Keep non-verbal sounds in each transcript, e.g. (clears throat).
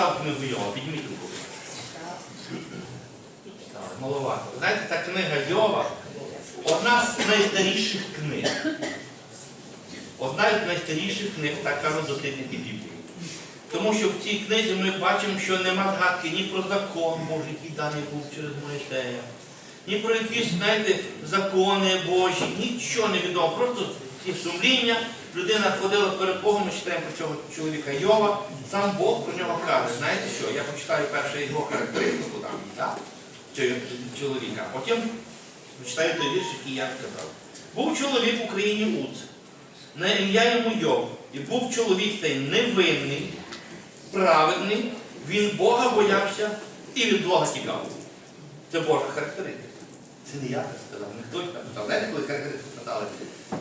читав книгу Йова? Підніміть руку. Маловато. Знаєте, та книга Йова одна з найстаріших книг. Одна з найстаріших книг, так кажуть дослідники Біблії. Тому що в цій книзі ми бачимо, що нема згадки ні про закон Божий, який даний був через Моїсея, ні про якісь, знаєте, закони Божі, нічого не відомо. Просто ці сумління, людина ходила перед Богом, ми читаємо про цього чоловіка Йова, сам Бог про нього каже. Знаєте що? Я почитаю перше його характеристику там, так? Чоловіка. Потім почитаю той вірш, який я сказав. Був чоловік в Україні Уц, на ім'я йому Йов, і був чоловік цей невинний, праведний, він Бога боявся і від Бога тікав. Це Божа характеристика. Це не я так сказав, не хтось так сказав. Знаєте, коли характеристику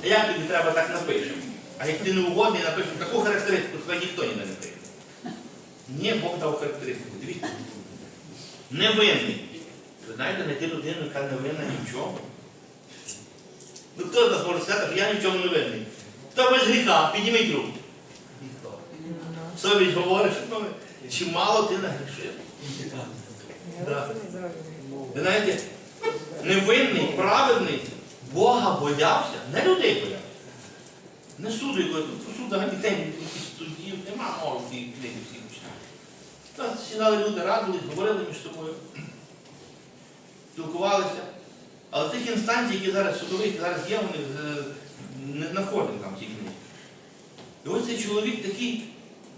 а як тобі треба так напишемо? А як ти не угодний, напишемо таку характеристику, то ніхто не напише. Ні, Бог дав характеристику. Дивіться. Невинний. Ви знаєте, знайти людину, яка не винна ні в чому. Ну хто з нас може сказати, що я ні в чому не винний? Хто без гріха? Підніміть руку. Ніхто. Совість говорить, що чи мало ти нагрішив. Да. Ви знаєте, невинний, праведний, Бога боявся, не людей боявся. Не суду, тут суд взагалі якісь суддів, нема мови в книзі всі. Та сідали люди, радились, говорили між собою, спілкувалися. Але тих інстанцій, які зараз судових, які зараз є, вони е, не знаходимо там в цій книзі. І ось цей чоловік такий,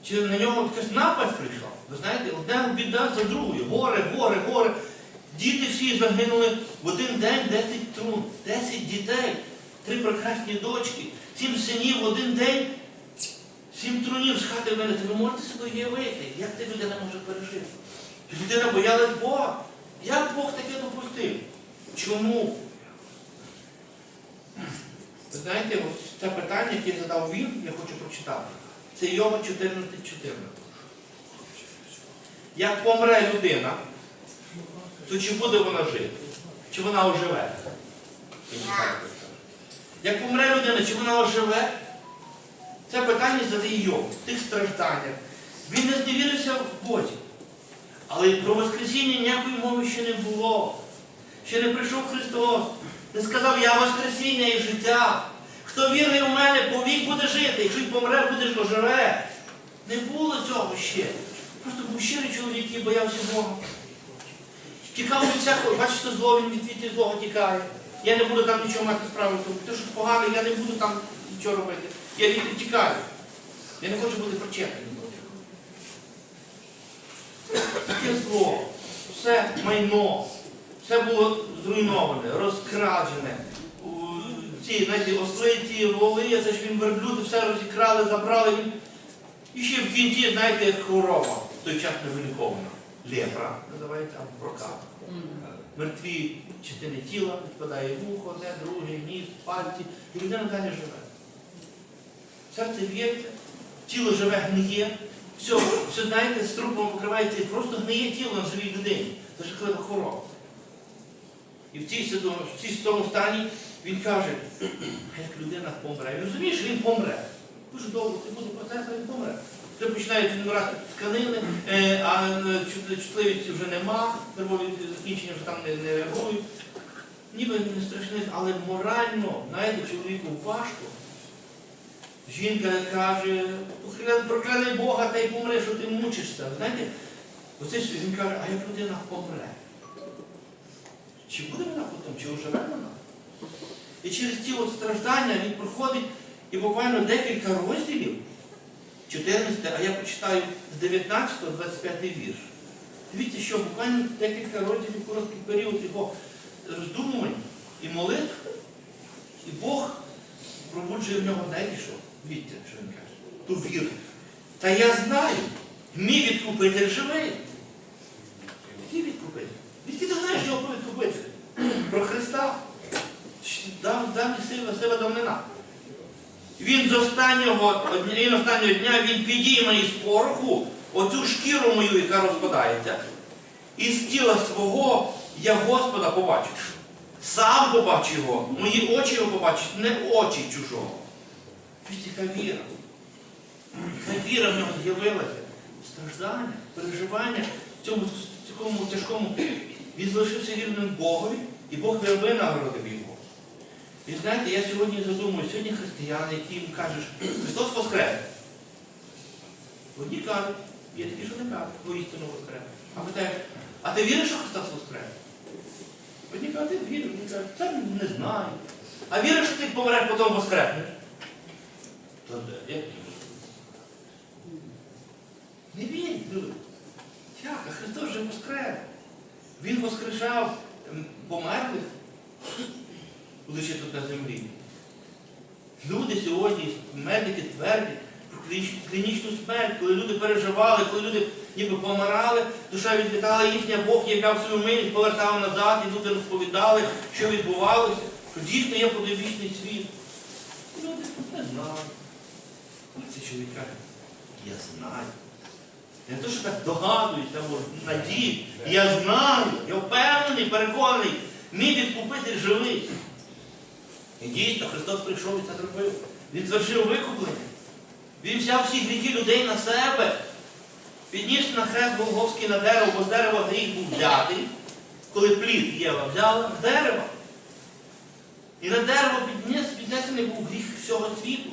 чи на нього якась напасть прийшла. Ви знаєте, одна біда за другою. Горе, горе, горе. Діти всі загинули в один день 10 трун, 10 дітей, три прекрасні дочки, сім синів в один день, сім трунів з хати винести. Ви можете собі уявити, як ця людина може пережити? Людина боялась Бога. Як Бог таке допустив? Чому? Ви знаєте, ось це питання, яке задав він, я хочу прочитати. Це Йова 14.14. Як помре людина, то чи буде вона жити? Чи вона оживе? Як помре людина, чи вона оживе? Це питання задає Йов в тих стражданнях. Він не зневірився в Бозі. Але про Воскресіння ніякої мови ще не було. Ще не прийшов Христос. Не сказав, я Воскресіння і життя. Хто вірний у мене, повік буде жити. Якщо й помре, буде оживе. Не було цього ще. Просто був щирий чоловік, який боявся Бога. Тікав від всякого, бачите, зло, він від злого тікає. Я не буду там нічого мати справи. Те, що погано, я не буду там нічого робити. Я від тікаю. Я не хочу бути причетним. Таке зло, все майно, все було зруйноване, розкрадене. Ці, знаєте, осли, ті воли, це ж він верблюди, все розікрали, забрали. І ще в кінці, знаєте, хвороба, в той час не вилікована. Лепра називається, або прокат. Мертві частини тіла, відпадає вухо, одне, друге, ніс, пальці, і людина далі живе. Серце б'ється, тіло живе, гниє. Все, все, знаєте, з трупом покривається просто гниє тіло на живій людині. Це жахлива хвороба. І в цій, в цій тому стані він каже, як людина помре. Він розуміє, що він помре. Дуже довго це буде процес, він помре. Вже починають відмирати тканини, е, а е, чут- чутливості вже нема, нервові закінчення вже там не, реагують. Ніби не страшне, але морально, знаєте, чоловіку важко. Жінка каже, «Прокляни- Бога та й помре, що ти мучишся. Знаєте, оце він каже, а як людина помре? Чи буде вона потім, чи оживе вона? І через ті от страждання він проходить і буквально декілька розділів, 14, а я почитаю з 19 25 вірш. Дивіться, що буквально декілька розділів, короткий період його роздумувань і молитв, і Бог пробуджує в нього знаєте що? Дивіться, що він каже. Ту віру. Та я знаю, мій відкупитель живий. Який відкупитель? Відки ти знаєш його про відкупителя? Про Христа. Дав, дав сила, сила давнина. Він з останнього, він останнього дня він підійме із пороху оцю шкіру мою, яка розпадається. І з тіла свого я Господа побачу. Сам побачу його, мої очі його побачать, не очі чужого. Ось яка віра. Яка віра в нього з'явилася. страждання, переживання в цьому такому тяжкому. Він залишився вірним Богові, і Бог не винагородив його. І знаєте, я сьогодні задумую, сьогодні християни, які їм кажуть, Христос воскрес. Одні кажуть, є такі, що не кажуть, воістину воскрес. А питають, а ти віриш, що Христос воскрес? Одні кажуть, ти вірю, одні кажуть, це не знаю. А віриш, що ти помреш, потім воскреснеш? То де? Як? Не вірь, люди. Як? А Христос вже воскрес. Він воскрешав ем, померлих, будучи тут на землі. Люди сьогодні, медики твердять про клінічну смерть, коли люди переживали, коли люди ніби помирали, душа відлітала їхня, Бог являв свою милість, повертав назад, і люди розповідали, що відбувалося, що дійсно є подивічний світ. І Люди не знають. А цей чоловік каже, я знаю. Не те, що так догадуюсь, там надію. Я знаю, я впевнений, переконаний, мій відкупитель живий. І дійсно Христос прийшов і це зробив. Він звершив викуплення. Він взяв всі гріхи людей на себе, підніс на хрест Голговський на дерево, бо з дерева гріх був взятий, коли плід Єва взяла з дерева. І на дерево підніс, піднесений був гріх всього світу.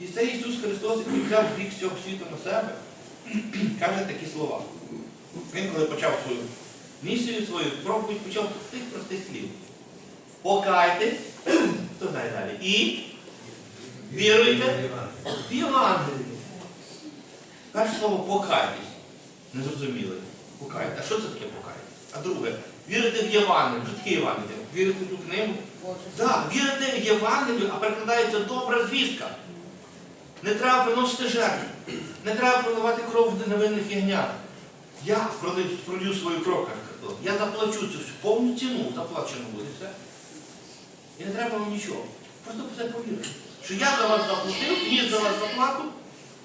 І цей Ісус Христос, який взяв гріх всього світу на себе, каже такі слова. Він, коли почав свою місію, свою проповідь, почав з тих простих слів. Покайтесь, (clears throat) хто знає далі, і віруйте в Євангелію. Перше слово покайтесь. Не зрозуміли. Покайтесь. А що це таке покайтесь? А друге, вірити в Євангелію. Що таке Євангеліє? Вірити в ту книгу? Так, вірити в Євангелію, а перекладається добра звістка. Не треба приносити жертви. Не треба проливати кров невинних ягнят. Я пролив, свою кров, каже Я заплачу цю всю повну ціну, заплачено буде все. І не треба вам нічого. Просто це повірити. Що я за вас заплатив, вніс за вас заплату,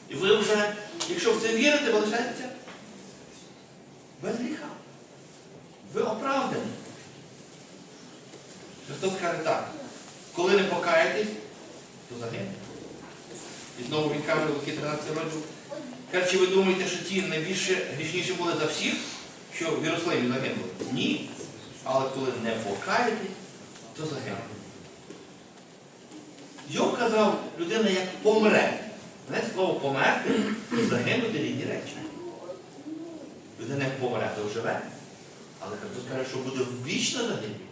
і ви вже, якщо в це вірите, ви лишаєтеся без гріха. Ви оправдані. Христос каже так, коли не покаєтесь, то загинете. І знову він каже, Луки 13 розділ. Каже, чи ви думаєте, що ті найбільше грішніші були за всіх, що в Єрусалимі загинули? Ні. Але коли не покаєтесь, то загинули. Йов казав, людина як помре. Знаєте, слово померти загинути різні речі. Людина як помре, то живе. Але Христос каже, що буде вічно загинути.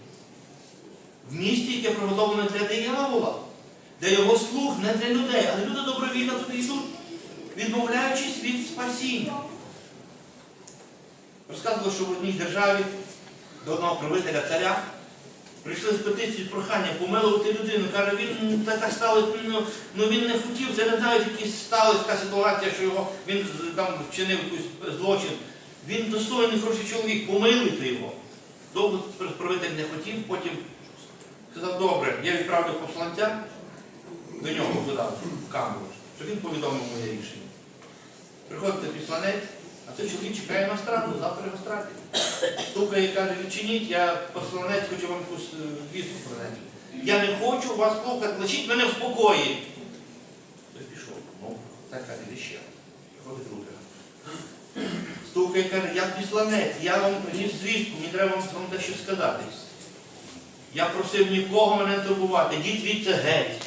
В місті, яке приготовлене для диявола, де його слух не для людей, але люди добровільно туди йдуть, відмовляючись від спасіння. Розказували, що в одній державі до одного правителя царя прийшли з петицією прохання помилувати людину. Каже, він ну, так, так стало, ну, ну він не хотів, це не знаю, якісь сталася така ситуація, що його він там вчинив якийсь злочин. Він достойний хороший чоловік, помилуйте його. Довго правитель не хотів, потім сказав, добре, я відправлю посланця до нього туди, в камеру, щоб він повідомив моє рішення. Приходите післанець, а цей чоловік чекає на страту, завтра його страти. Стукає каже, відчиніть, я посланець хочу вам якусь е, вістку принести. Я не хочу вас слухати, лишіть мене в спокої. Той пішов. Ну, так каже, іди ще. Приходить другий. Стукає каже, я післанець, я вам приніс звістку, мені треба вам вам дещо сказати. Я просив нікого мене не турбувати, йдіть звідси геть.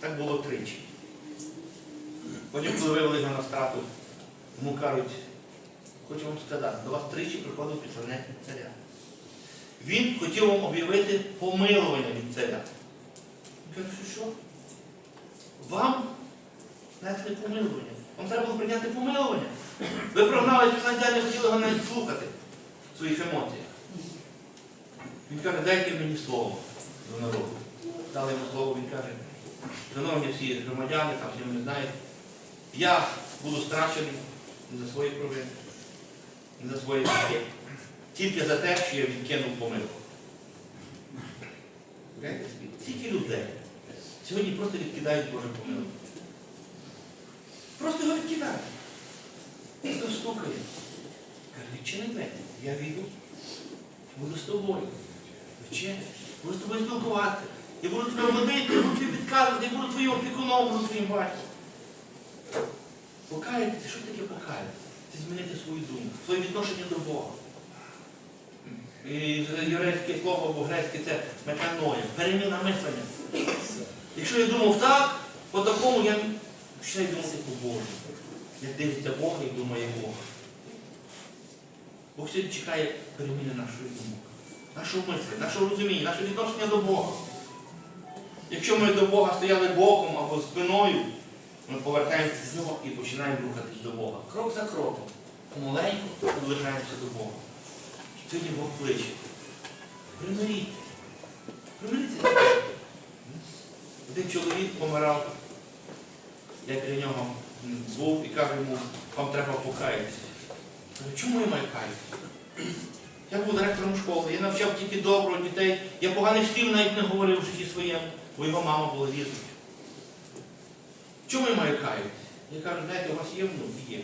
Так було тричі. Потім, коли вивели на страту, йому кажуть, хочу вам сказати, до вас тричі приходив післанець від царя. Він хотів вам об'явити помилування від царя. Він каже, що? Вам несли помилування. Вам треба було прийняти помилування. Ви прогнали післанця, не хотіли його навіть слухати в своїх емоціях. Він каже, дайте мені слово до народу. Дали йому слово, він каже, шановні всі громадяни, там всі мене знають, я буду страчений за свої провини, не за свої гріхи, тільки за те, що я відкинув помилку. Скільки людей сьогодні просто відкидають Божу помилку. Просто його відкидають. Просто стукає. Каже, відчини двері, я війду, буду з тобою. Вчити, буду з тобою спілкуватися. Я буду тебе водити, я буду тобі підказувати, я буду твоїм опікуном, буду твоїм батьком. Покаятися, що таке покаятися? Змінити свою думку, своє відношення до Бога. І єврейське слово або грецьке це метаноя, переміна мислення. Якщо я думав так, по такому я починаю думати по Богу. Я дивлюся Бога і думаю Бога. Бог сьогодні чекає переміни нашої думки, нашого мислення, нашого розуміння, наше відношення до Бога. Якщо ми до Бога стояли боком або спиною, ми повертаємося знову і починаємо рухатись до Бога. Крок за кроком. Помаленьку наближаємося до Бога. Сьогодні Бог кличе. Примиріть. Примиріться. Один чоловік помирав. Я біля нього був і кажу йому, вам треба покаятися. Чому я маю каятися? Я був директором школи, я навчав тільки добро дітей. Я поганих слів навіть не говорив в житті своєму, бо його мама була віруюча. Чому я маю каятися? Я кажу, знаєте, у вас є внук? Є.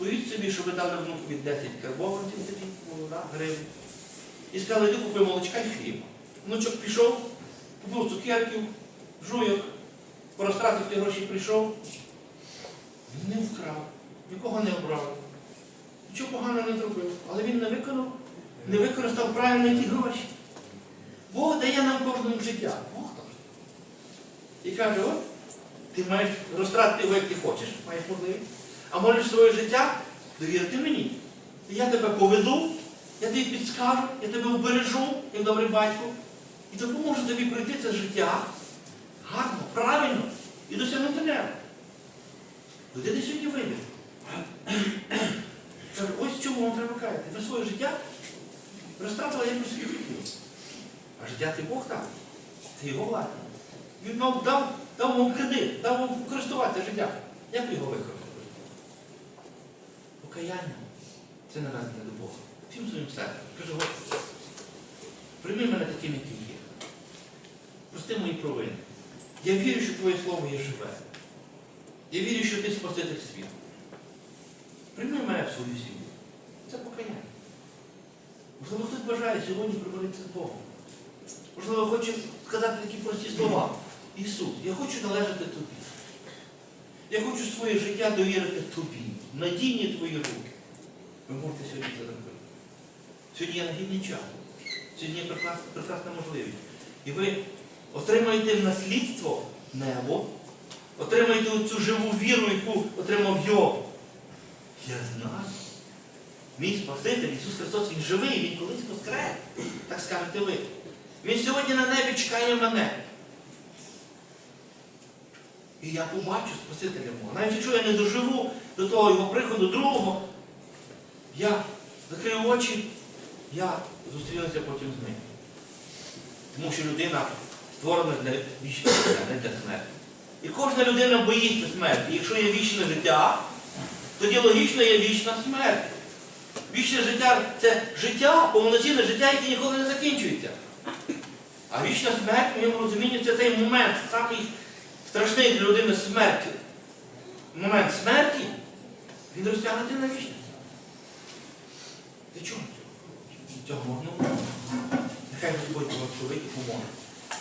Уявіть собі, що ви дали внукові 10 карбованців тоді, гривень. І сказали, йди купи молочка і хліб. Внучок пішов, купив цукерків, жуйок, порозтратив ті гроші прийшов. Він не вкрав, нікого не обрав. Нічого поганого не зробив. Але він не виконав, не використав правильно ті гроші. Бог дає нам кожному життя. Бог там. І каже, от, ти маєш розтратити його, як ти хочеш, маєш можливість. А можеш своє життя довірити мені. І я тебе поведу, я тобі підскажу, я тебе обережу, як добрий батько, і допоможу тобі пройти це життя гарно, правильно і досягнути неба. Людина сьогодні вибір. Ось чому вам треба каяти. Ви своє життя розтратили якось собі хотіли. А життя це Бог дав. Це його власне. Він вам дав, дав вам кредит, дав вам користуватися життям. Як ви його використали? Покаяння це наведення до Бога. Всім своїм серцем. Каже, Господи, прийми мене таким, який є. Прости мої провини. Я вірю, що Твоє Слово є живе. Я вірю, що ти спаситель світу. Прийми мене в свою сім'ю. Це покаяння. Можливо, хтось бажає сьогодні примиритися з Богом. Можливо, хоче сказати такі прості слова. Ісус, я хочу належати тобі. Я хочу своє життя довірити тобі. Надійні твої руки. Ви можете сьогодні це зробити. Сьогодні є надійний час. Сьогодні є прекрасна, прекрасна можливість. І ви отримаєте в наслідство небо, отримаєте цю живу віру, яку отримав Йов. Я знаю. Мій Спаситель Ісус Христос, Він живий, Він колись воскрес. Так скажете ви. Він сьогодні на небі чекає мене. І я побачу Спасителя мого. Навіть якщо я не доживу до того його приходу другого, я закрию очі, я зустрінуся потім з ним. Тому що людина створена для вічного життя, не для смерті. І кожна людина боїться смерті. Якщо є вічне життя, тоді логічно є вічна смерть. Вічне життя це життя, повноцінне життя, яке ніколи не закінчується. А вічна смерть, в моєму розумінні, це цей момент, самий страшний для людини смерті. Момент смерті, він розтягнути на вічність. Для чого? Цього можна. Нехай Господь благословить і поможе.